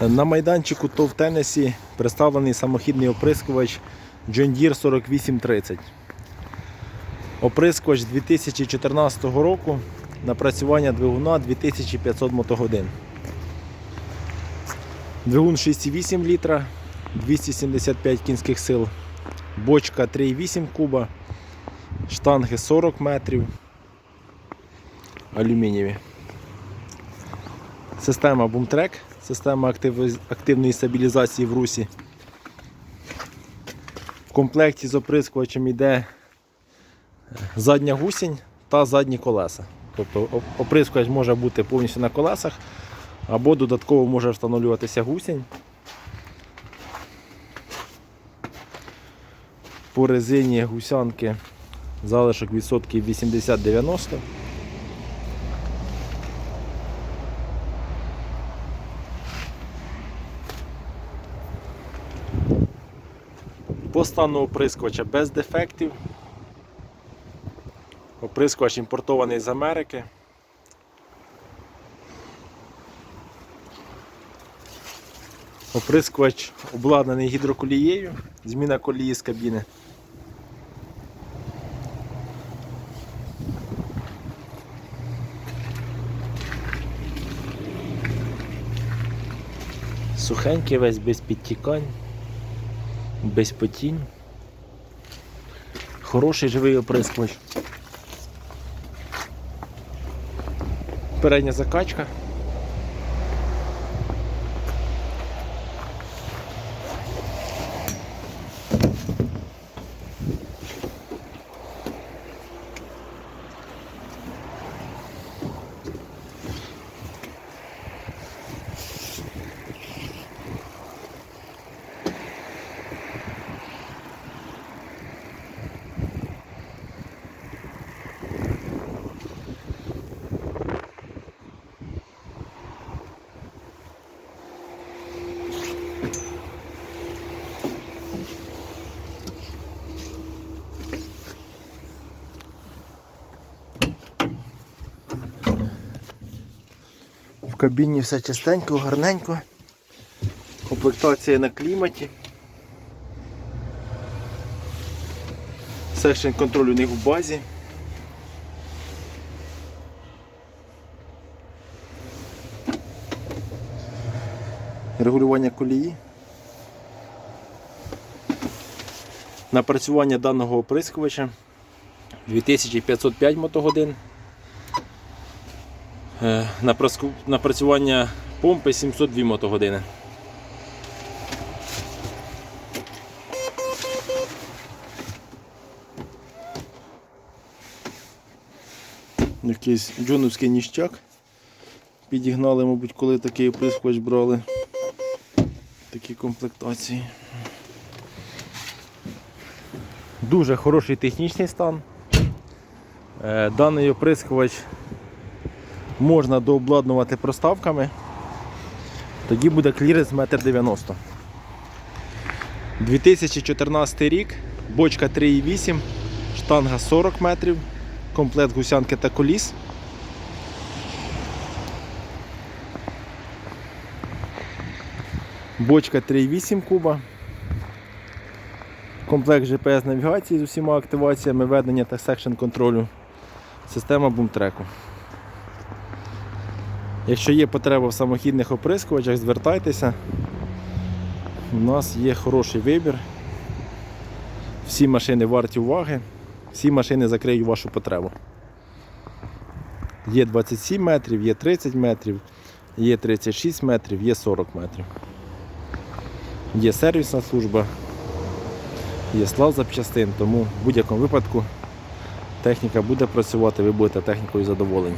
На майданчику ТОВ в Теннесі представлений самохідний оприскувач John Deere 4830. Оприскувач 2014 року напрацювання двигуна 2500 мотогодин. Двигун 6,8 літра, 275 кінських сил, бочка 3,8 куба, штанги 40 метрів, алюмінієві. Система Boomtrack, система активної стабілізації в русі. В комплекті з оприскувачем йде задня гусінь та задні колеса. Тобто оприскувач може бути повністю на колесах, або додатково може встановлюватися гусінь. По резині гусянки залишок відсотків 80-90. По стану оприскувача без дефектів. Оприскувач імпортований з Америки. Оприскувач обладнаний гідроколією, зміна колії з кабіни. Сухенький весь без підтікань, без потінь. Хороший живий оприскувач. Передня закачка. Кабіні все чистенько, гарненько. Комплектація на кліматі. Секшн контроль у них в базі. Регулювання колії. Напрацювання даного оприскувача 2505 мотогодин. Е, Напрацювання помпи 702 мотогодини. Якийсь джоновський ніщак. Підігнали, мабуть, коли такий оприскувач брали. Такі комплектації. Дуже хороший технічний стан. Е, Даний оприскувач можна дообладнувати проставками, тоді буде кліренс 1,90 м. 2014 рік, бочка 3,8, штанга 40 метрів, комплект гусянки та коліс. Бочка 3,8 куба. Комплект GPS навігації з усіма активаціями ведення та секшн контролю. Система бумтреку. Якщо є потреба в самохідних оприскувачах, звертайтеся. У нас є хороший вибір. Всі машини варті уваги, всі машини закриють вашу потребу. Є 27 метрів, є 30 метрів, є 36 метрів, є 40 метрів. Є сервісна служба, є склад запчастин, тому в будь-якому випадку техніка буде працювати, ви будете технікою задоволені.